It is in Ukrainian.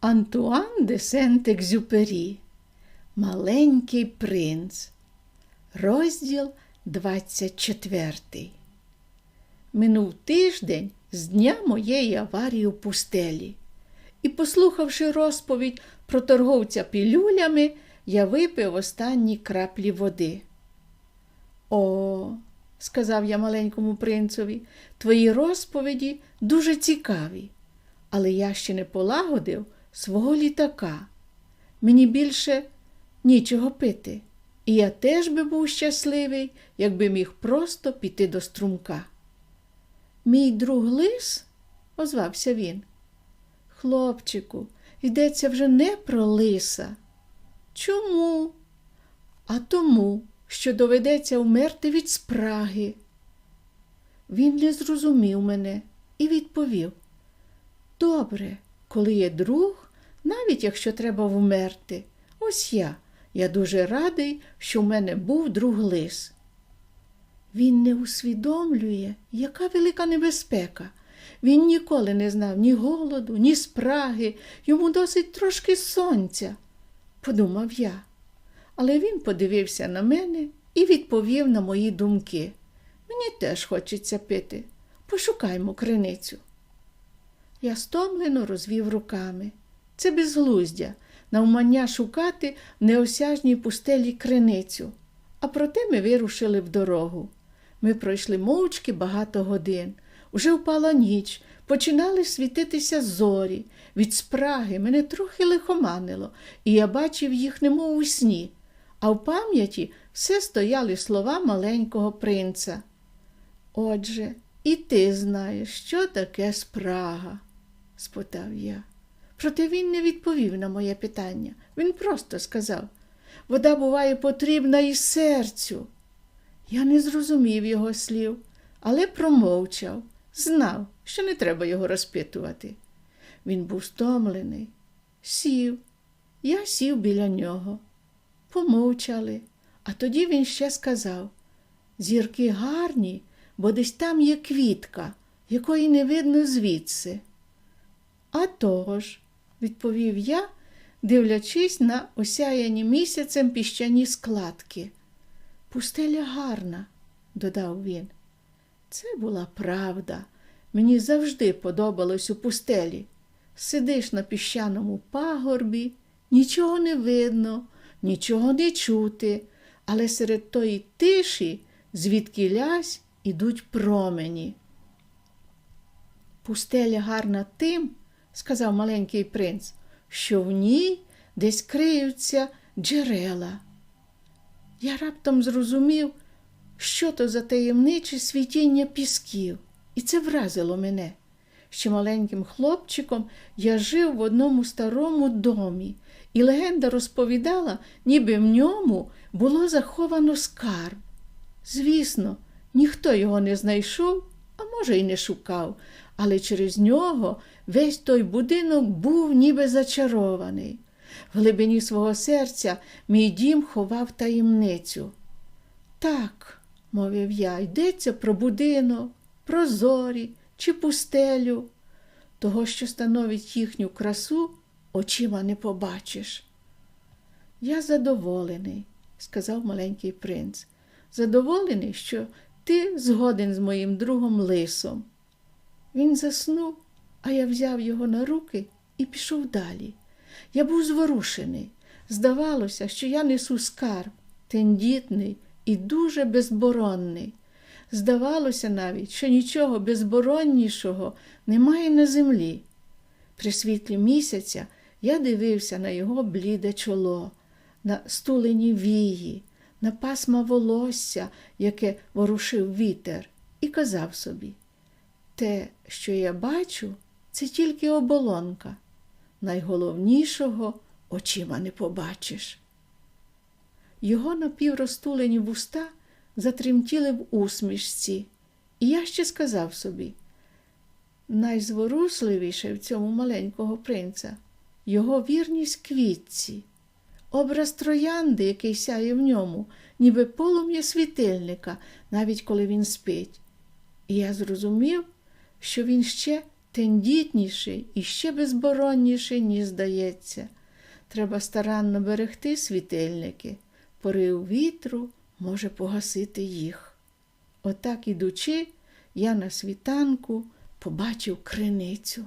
Антуан де Сент-Екзюпері Маленький принц. Розділ 24. Минув тиждень з дня моєї аварії у пустелі. І, послухавши розповідь про торговця пілюлями, я випив останні краплі води. О, сказав я маленькому принцові, твої розповіді дуже цікаві, але я ще не полагодив свого літака. Мені більше нічого пити, і я теж би був щасливий, якби міг просто піти до струмка. Мій друг лис, озвався він. Хлопчику, йдеться вже не про лиса. Чому? А тому, що доведеться вмерти від спраги. Він не зрозумів мене і відповів Добре, коли є друг, навіть якщо треба вмерти. Ось я. Я дуже радий, що в мене був друг лис. Він не усвідомлює, яка велика небезпека. Він ніколи не знав ні голоду, ні спраги, йому досить трошки сонця, подумав я. Але він подивився на мене і відповів на мої думки. Мені теж хочеться пити. Пошукаймо криницю. Я стомлено розвів руками. Це безглуздя, навмання шукати в неосяжній пустелі криницю. А проте ми вирушили в дорогу. Ми пройшли мовчки багато годин. Уже впала ніч, починали світитися зорі. Від спраги мене трохи лихоманило, і я бачив їх немов у сні, а в пам'яті все стояли слова маленького принца. Отже, і ти знаєш, що таке спрага? Спитав я. Проте він не відповів на моє питання. Він просто сказав вода буває потрібна і серцю. Я не зрозумів його слів, але промовчав, знав, що не треба його розпитувати. Він був стомлений, сів, я сів біля нього. Помовчали, а тоді він ще сказав зірки гарні, бо десь там є квітка, якої не видно звідси. А того ж, відповів я, дивлячись на осяяні місяцем піщані складки. Пустеля гарна, додав він. Це була правда. Мені завжди подобалось у пустелі. Сидиш на піщаному пагорбі, нічого не видно, нічого не чути, але серед тої тиші, звідки лясь, ідуть промені. Пустеля гарна тим, сказав маленький принц, що в ній десь криються джерела. Я раптом зрозумів, що то за таємниче світіння пісків, і це вразило мене. Ще маленьким хлопчиком я жив в одному старому домі, і легенда розповідала, ніби в ньому було заховано скарб. Звісно, ніхто його не знайшов, може, й не шукав, але через нього весь той будинок був ніби зачарований. В глибині свого серця мій дім ховав таємницю. Так, мовив я, йдеться про будинок, про зорі чи пустелю. Того, що становить їхню красу, очима не побачиш. Я задоволений, сказав маленький принц. Задоволений, що ти згоден з моїм другом лисом. Він заснув, а я взяв його на руки і пішов далі. Я був зворушений. Здавалося, що я несу скарб, тендітний і дуже безборонний. Здавалося навіть, що нічого безбороннішого немає на землі. При світлі місяця я дивився на його бліде чоло, на стулені вії, на пасма волосся, яке ворушив вітер, і казав собі те, що я бачу, це тільки оболонка. Найголовнішого очима не побачиш. Його напіврозтулені вуста затремтіли в усмішці, і я ще сказав собі найзворушливіше в цьому маленького принца його вірність квітці, образ троянди, який сяє в ньому, ніби полум'я світильника, навіть коли він спить. І я зрозумів, що він ще тендітніший і ще безборонніший, ніж здається. Треба старанно берегти світильники, порив вітру може погасити їх. Отак ідучи, я на світанку побачив криницю.